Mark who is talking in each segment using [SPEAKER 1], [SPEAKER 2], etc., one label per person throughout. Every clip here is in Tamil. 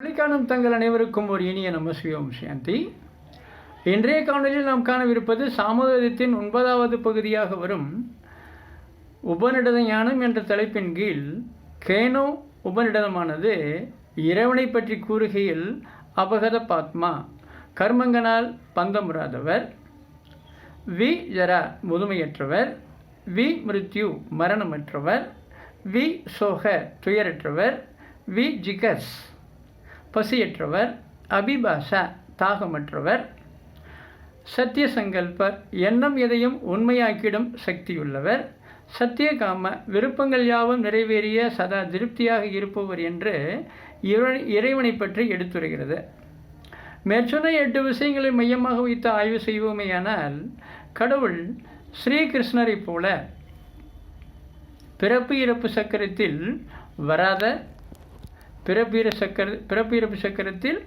[SPEAKER 1] பள்ளிக்காணும் தங்கள் அனைவருக்கும் ஒரு இனிய நமசிவம் சாந்தி. இன்றைய காணொலியில் நாம் காணவிருப்பது சாமவேதத்தின் ஒன்பதாவது பகுதியாக வரும் உபநிடத ஞானம் என்ற தலைப்பின் கீழ் கேனோ உபநிடதமானது இறைவனை பற்றி கூறுகையில் அபகத பாத்மா கர்மங்கனால் பந்தமுறாதவர் வி. Zara முதுமையற்றவர் we. மிருத்யு மரணமற்றவர் வி. சோக துயரற்றவர் வி. ஜிகஸ் பசியற்றவர் அபிபாஷா தாகமற்றவர் சத்திய சங்கல்பர் எண்ணம் எதையும் உண்மையாக்கிடும் சக்தியுள்ளவர் சத்தியகாம விருப்பங்கள் யாவும் நிறைவேறிய சதா திருப்தியாக இருப்பவர் என்று இறை இறைவனை பற்றி எடுத்துரைகிறது. மேற்சொன்ன எட்டு விஷயங்களை மையமாக வைத்து ஆய்வு செய்வோமேயானால் கடவுள் ஸ்ரீகிருஷ்ணரைப் போல பிறப்பு இறப்பு சக்கரத்தில் வராத பிறப்பிற சக்கர பிறப்பிறப்பு சக்கரத்தில்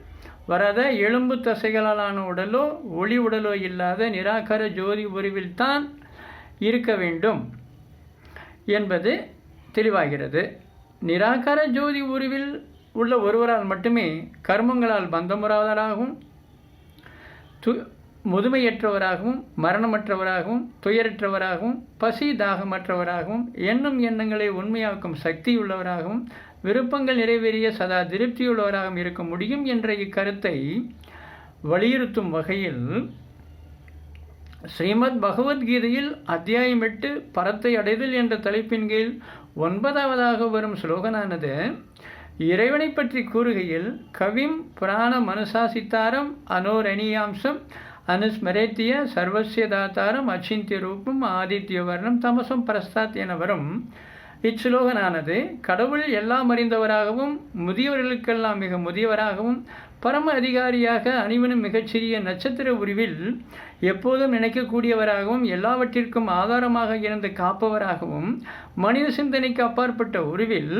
[SPEAKER 1] வராத எலும்பு தசைகளாலான உடலோ ஒளி உடலோ இல்லாத நிராகார ஜோதி உருவில் தான் இருக்க வேண்டும் என்பது தெளிவாகிறது. நிராகார ஜோதி உருவில் உள்ள ஒருவரால் மட்டுமே கர்மங்களால் பந்தமுறாதவராகவும் து முதுமையற்றவராகவும் மரணமற்றவராகவும் துயரற்றவராகவும் பசி தாகமற்றவராகவும் எண்ணம் எண்ணங்களை உண்மையாக்கும் சக்தியுள்ளவராகவும் விருப்பங்கள் நிறைவேறிய சதா திருப்தியுள்ளவராக இருக்க முடியும் என்ற இக்கருத்தை வலியுறுத்தும் வகையில் ஸ்ரீமத் பகவத்கீதையில் அத்தியாயம் எட்டு பரத்தை அடைதல் என்ற தலைப்பின் கீழ் ஒன்பதாவதாக வரும் ஸ்லோகனானது இறைவனை பற்றி கூறுகையில் கவிம் புராண மனசாசித்தாரம் அனோரணியாம்சம் அனுஸ்மரேத்திய சர்வசிய தாத்தாரம் அச்சிந்திய ரூபம் ஆதித்ய வர்ணம் தமசம் பிரஸ்தாத் என வரும் இச்சுலோகனானது கடவுள் எல்லாம் அறிந்தவராகவும் முதியவர்களுக்கெல்லாம் மிக முதியவராகவும் பரம அதிகாரியாக அணிவனும் மிகச்சிறிய நட்சத்திர உருவில் எப்போதும் நினைக்கக்கூடியவராகவும் எல்லாவற்றிற்கும் ஆதாரமாக இருந்து காப்பவராகவும் மனித சிந்தனைக்கு அப்பாற்பட்ட உருவில்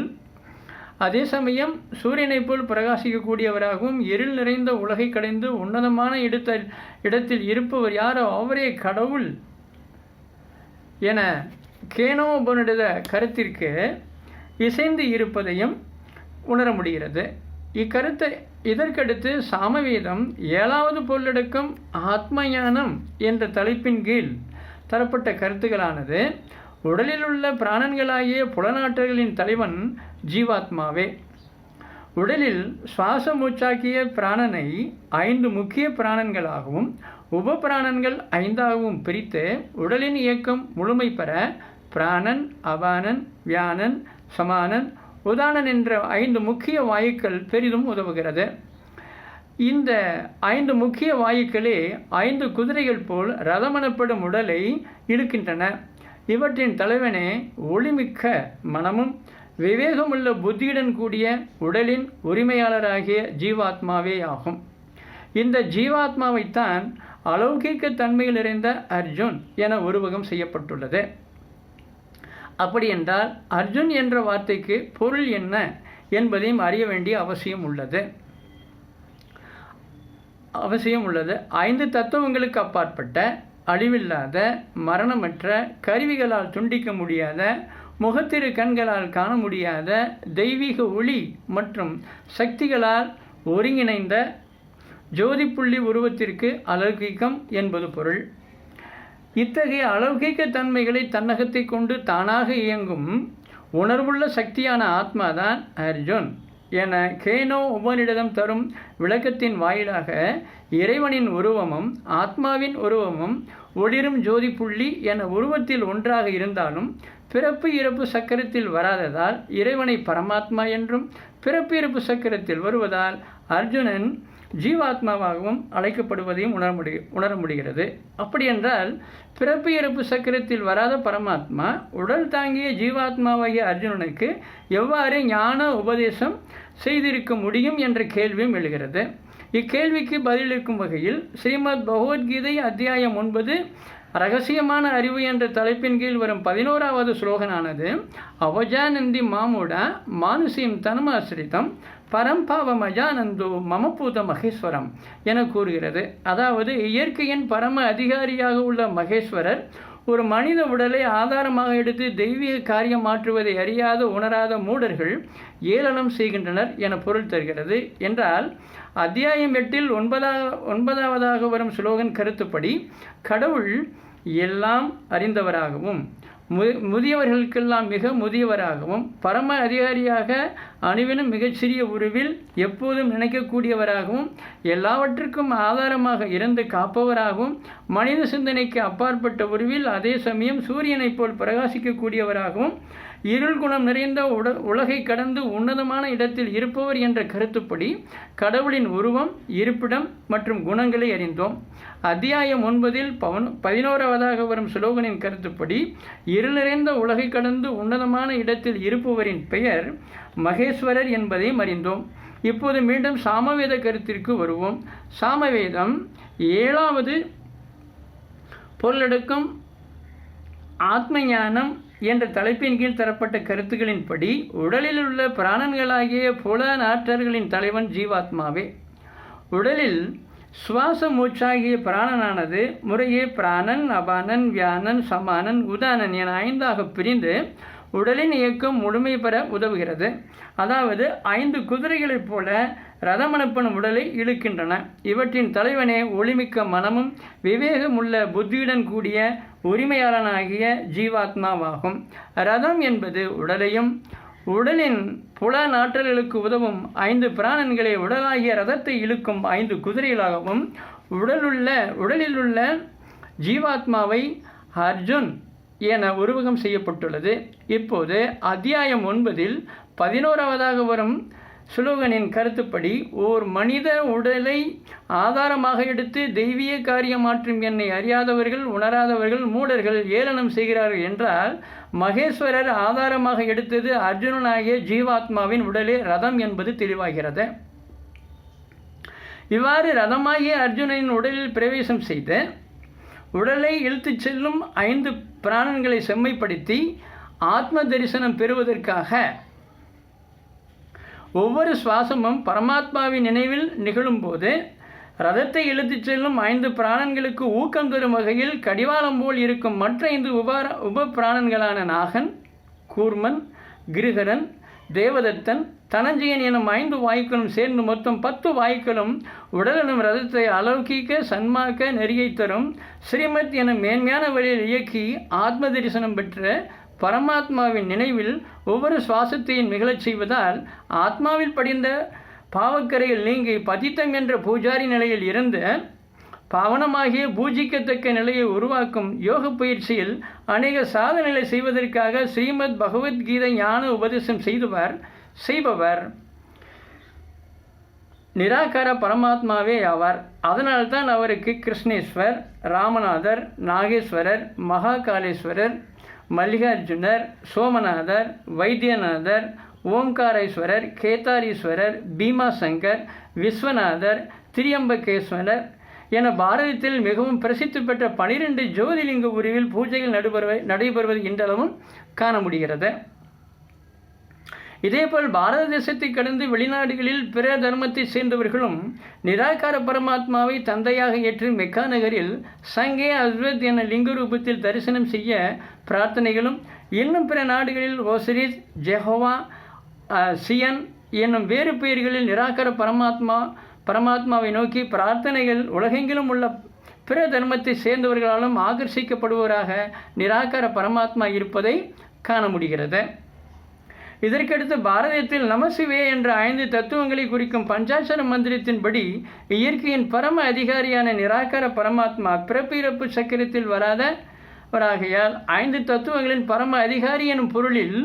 [SPEAKER 1] அதே சமயம் சூரியனைப் போல் பிரகாசிக்கக்கூடியவராகவும் இருள் நிறைந்த உலகை கடைந்து உன்னதமான இடத்த இடத்தில் இருப்பவர் யாரோ அவரே கடவுள் என கேனோபனுடைய கருத்திற்கு இசைந்து இருப்பதையும் உணர முடிகிறது. இக்கருத்தை இதற்கடுத்து சாமவேதம் ஏழாவது பொருளடக்கம் ஆத்மஞானம் என்ற தலைப்பின் கீழ் தரப்பட்ட கருத்துக்களானது. உடலில் உள்ள பிராணன்களாகிய புலனாற்றல்களின் தலைவன் ஜீவாத்மாவே. உடலில் சுவாச மூச்சாக்கிய பிராணனை ஐந்து முக்கிய பிராணன்களாகவும் உப பிராணன்கள் ஐந்தாகவும் பிரித்து உடலின் இயக்கம் முழுமை பெற பிராணன் அபானன் வியானன் சமானன் உதானன் என்ற ஐந்து முக்கிய வாயுக்கள் பெரிதும் உதவுகிறது. இந்த ஐந்து முக்கிய வாயுக்களே ஐந்து குதிரைகள் போல் ரதமெனப்படும் உடலை இழுக்கின்றன. இவற்றின் தலைவனே ஒளிமிக்க மனமும் விவேகமுள்ள புத்தியுடன் கூடிய உடலின் உரிமையாளராகிய ஜீவாத்மாவே ஆகும். இந்த ஜீவாத்மாவைத்தான் அலௌகிக்க தன்மையில் நிறைந்த அர்ஜுன் என உருவகம் செய்யப்பட்டுள்ளது. அப்படி என்றால் அர்ஜுன் என்ற வார்த்தைக்கு பொருள் என்ன? என்பதையும் அறிய வேண்டிய அவசியம் உள்ளது. அவசியம் உள்ளது. ஐந்து தத்துவங்களுக்கு அப்பாற்பட்ட அழிவில்லாத மரணமற்ற கருவிகளால் துண்டிக்க முடியாத முகத்திரு கண்களால் காண முடியாத தெய்வீக ஒளி மற்றும் சக்திகளால் ஒருங்கிணைந்த ஜோதிப்புள்ளி உருவத்திற்கு அலௌகிக்கம் என்பது பொருள். இத்தகைய அலௌகிக்க தன்மைகளை தன்னகத்தை கொண்டு தானாக இயங்கும் உணர்வுள்ள சக்தியான ஆத்மாதான் அர்ஜுன் என கேனோ உபனிடம் தரும் விளக்கத்தின் வாயிலாக இறைவனின் உருவமும் ஆத்மாவின் உருவமும் ஒளிரும் ஜோதி புள்ளி என உருவத்தில் ஒன்றாக இருந்தாலும் பிறப்பு இறப்பு சக்கரத்தில் வராததால் இறைவனை பரமாத்மா என்றும் பிறப்பு இறப்பு சக்கரத்தில் வருவதால் அர்ஜுனன் ஜீவாத்மாவாகவும் அழைக்கப்படுவதையும் உணர முடி உணர முடிகிறது. அப்படியென்றால் பிறப்பு இறப்பு சக்கரத்தில் வராத பரமாத்மா உடல் தாங்கிய ஜீவாத்மாவாகிய அர்ஜுனனுக்கு எவ்வாறு ஞான உபதேசம் செய்திருக்க முடியும் என்ற கேள்வியும் எழுகிறது. இக்கேள்விக்கு பதிலளிக்கும் வகையில் ஸ்ரீமத் பகவத்கீதை அத்தியாயம் ஒன்பது ரகசியமான அறிவு என்ற தலைப்பின் கீழ் வரும் பதினோராவது ஸ்லோகனானது அவஜானந்தி மாமுடா மானுசியம் தனமாசிரித்தம் பரம்பாவம் அஜானந்தோ மமபூத மகேஸ்வரம் என கூறுகிறது. அதாவது இயற்கையின் பரம அதிகாரியாக உள்ள மகேஸ்வரர் ஒரு மனித உடலை ஆதாரமாக எடுத்து தெய்வீக காரியம் மாற்றுவதை அறியாத உணராத மூடர்கள் ஏளனம் செய்கின்றனர் என பொருள் தருகிறது. என்றால் அத்தியாயம் எட்டில் ஒன்பதாக ஒன்பதாவதாக வரும் ஸ்லோகன் கருத்துப்படி கடவுள் எல்லாம் அறிந்தவராகவும் மு முதியவர்களுக்கெல்லாம் மிக முதியவராகவும் பரம அதிகாரியாக அணுவினும் மிகச்சிறிய உருவில் எப்போதும் நினைக்கக்கூடியவராகவும் எல்லாவற்றுக்கும் ஆதாரமாக இருந்து காப்பவராகவும் மனித சிந்தனைக்கு அப்பாற்பட்ட உருவில் அதே சமயம் சூரியனைப் போல் பிரகாசிக்கக்கூடியவராகவும் இருள் குணம் நிறைந்த உட உலகை கடந்து உன்னதமான இடத்தில் இருப்பவர் என்ற கருத்துப்படி கடவுளின் உருவம் இருப்பிடம் மற்றும் குணங்களை அறிந்தோம். அத்தியாயம் ஒன்பதில் பவன் பதினோராவதாக வரும் சுலோகனின் கருத்துப்படி இருள் நிறைந்த உலகை கடந்து உன்னதமான இடத்தில் இருப்பவரின் பெயர் மகேஸ்வரர் என்பதையும் அறிந்தோம் இப்போது மீண்டும் சாமவேத கருத்திற்கு வருவோம். சாமவேதம் ஏழாவது பொருளடக்கம் ஆத்ம ஞானம் என்ற தலைப்பின் கீழ் தரப்பட்ட கருத்துக்களின்படி உடலில் உள்ள பிராணன்களாகிய புல நாற்றர்களின் தலைவன் ஜீவாத்மாவே. உடலில் சுவாச மூச்சாகிய பிராணனானது முறையே பிராணன் அபானன் வியானன் சமானன் உதானன் என ஐந்தாக பிரிந்து உடலின் இயக்கம் முழுமை பெற உதவுகிறது. அதாவது ஐந்து குதிரைகளைப் போல ரதமனப்பனும் உடலை இழுக்கின்றன. இவற்றின் தலைவனே ஒளிமிக்க மனமும் விவேகமுள்ள புத்தியுடன் கூடிய உரிமையாளனாகிய ஜீவாத்மாவாகும். ரதம் என்பது உடலையும் உடலின் புல நாற்றல்களுக்கு உதவும் ஐந்து பிராணன்களை உடலாகிய ரதத்தை இழுக்கும் ஐந்து குதிரைகளாகவும் உடலுள்ள உடலில் உள்ள ஜீவாத்மாவை அர்ஜுன் என உருவகம் செய்யப்பட்டுள்ளது. இப்போது அத்தியாயம் ஒன்பதில் பதினோராவதாக வரும் சுலோகனின் கருத்துப்படி ஓர் மனித உடலை ஆதாரமாக எடுத்து தெய்வீக காரியம் மாற்றும் என்னை அறியாதவர்கள் உணராதவர்கள் மூடர்கள் ஏளனம் செய்கிறார்கள் என்றால் மகேஸ்வரர் ஆதாரமாக எடுத்தது அர்ஜுனனாகிய ஜீவாத்மாவின் உடலே ரதம் என்பது தெளிவாகிறது. இவ்வாறு ரதமாகிய அர்ஜுனனின் உடலில் பிரவேசம் செய்த உடலை இழுத்துச் செல்லும் ஐந்து பிராணன்களை செம்மைப்படுத்தி ஆத்ம தரிசனம் பெறுவதற்காக ஒவ்வொரு சுவாசமும் பரமாத்மாவின் நினைவில் நிகழும்போது ரதத்தை இழுத்துச் செல்லும் ஐந்து பிராணன்களுக்கு ஊக்கம் தரும் வகையில் கடிவாளம் போல் இருக்கும் மற்ற ஐந்து உபார உப பிராணன்களான நாகன் கூர்மன் கிருகரன் தேவதத்தன் தனஞ்சயன் எனும் ஐந்து வாயுக்களும் சேர்ந்து மொத்தம் பத்து வாயுக்களும் உடலெனும் ரதத்தை அலௌகிக்க சன்மாக்க நெறியை தரும். ஸ்ரீமத் எனும் மேன்மையான வழியில் இயக்கி ஆத்ம தரிசனம் பெற்ற பரமாத்மாவின் நினைவில் ஒவ்வொரு சுவாசத்தையும் நிகழச் செய்வதால் ஆத்மாவில் படிந்த பாவக்கரையில் நீங்கி பதித்தம் என்ற பூஜாரி நிலையில் இருந்து பாவனமாகிய பூஜிக்கத்தக்க நிலையை உருவாக்கும் யோக பயிற்சியில் அநேக சாதனைகளை செய்வதற்காக ஸ்ரீமத் பகவத்கீதை ஞான உபதேசம் செய்தவர் செய்பவர். நிராகார பரமாத்மாவே ஆவார். அதனால்தான் அவருக்கு கிருஷ்ணேஸ்வர் ராமநாதர் நாகேஸ்வரர் மகாகாலேஸ்வரர் மல்லிகார்ஜுனர் சோமநாதர் வைத்தியநாதர் ஓம்காரேஸ்வரர் கேதாரீஸ்வரர் பீமாசங்கர் விஸ்வநாதர் திரியம்பகேஸ்வரர் என பாரதத்தில் மிகவும் பிரசித்தி பெற்ற பனிரெண்டு ஜோதிலிங்க உருவில் பூஜைகள் நடைபெறுவ நடைபெறுவது இன்றளவும் காண முடிகிறது. இதேபோல் பாரத தேசத்தை கடந்து வெளிநாடுகளில் பிற தர்மத்தை சேர்ந்தவர்களும் நிராகார பரமாத்மாவை தந்தையாக ஏற்று மெக்கா நகரில் சங்கே அஸ்வத் என லிங்க ரூபத்தில் தரிசனம் செய்ய பிரார்த்தனைகளும் இன்னும் பிற நாடுகளில் ஓசரிஸ் ஜெஹோவா சியன் என்னும் வேறு பெயர்களில் நிராகார பரமாத்மா பரமாத்மாவை நோக்கி பிரார்த்தனைகள் உலகெங்கிலும் உள்ள பிற தர்மத்தை சேர்ந்தவர்களாலும் ஆகர்ஷிக்கப்படுவராக நிராகார பரமாத்மா இருப்பதை காண முடிகிறது. இதற்கடுத்து பாரதத்தில் நமசிவே என்ற ஐந்து தத்துவங்களை குறிக்கும் பஞ்சாட்சர மந்திரத்தின்படி இயற்கையின் பரம அதிகாரியான நிராகார பரமாத்மா பிறப்பிறப்பு சக்கரத்தில் வராதவராகையால் ஐந்து தத்துவங்களின் பரம அதிகாரி எனும் பொருளில்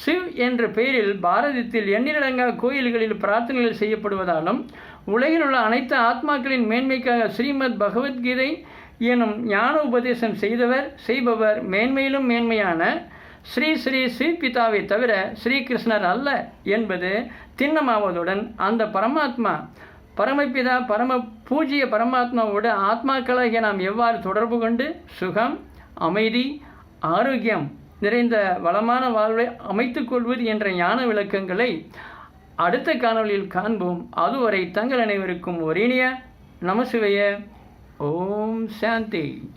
[SPEAKER 1] சிவ் என்ற பெயரில் பாரதத்தில் எண்ணிலடங்கா கோயில்களில் பிரார்த்தனைகள் செய்யப்படுவதாலும் உலகில் உள்ள அனைத்து ஆத்மாக்களின் மேன்மைக்காக ஸ்ரீமத் பகவத்கீதை எனும் ஞான உபதேசம் செய்தவர் செய்பவர் மேன்மையிலும் மேன்மையான ஸ்ரீ ஸ்ரீ ஸ்ரீபிதாவை தவிர ஸ்ரீகிருஷ்ணர் அல்ல என்பது திண்ணமாவதுடன் அந்த பரமாத்மா பரமபிதா பரம பூஜ்ய பரமாத்மாவோடு ஆத்மாக்களாகிய நாம் எவ்வாறு தொடர்பு கொண்டு சுகம் அமைதி ஆரோக்கியம் நிறைந்த வளமான வாழ்வை அமைத்துக் கொள்வது என்ற ஞான விளக்கங்களை அடுத்த காணொளியில் காண்போம். அதுவரை தங்கள் அனைவருக்கும் ஒரேனிய நமசிவைய. ஓம் சாந்தி.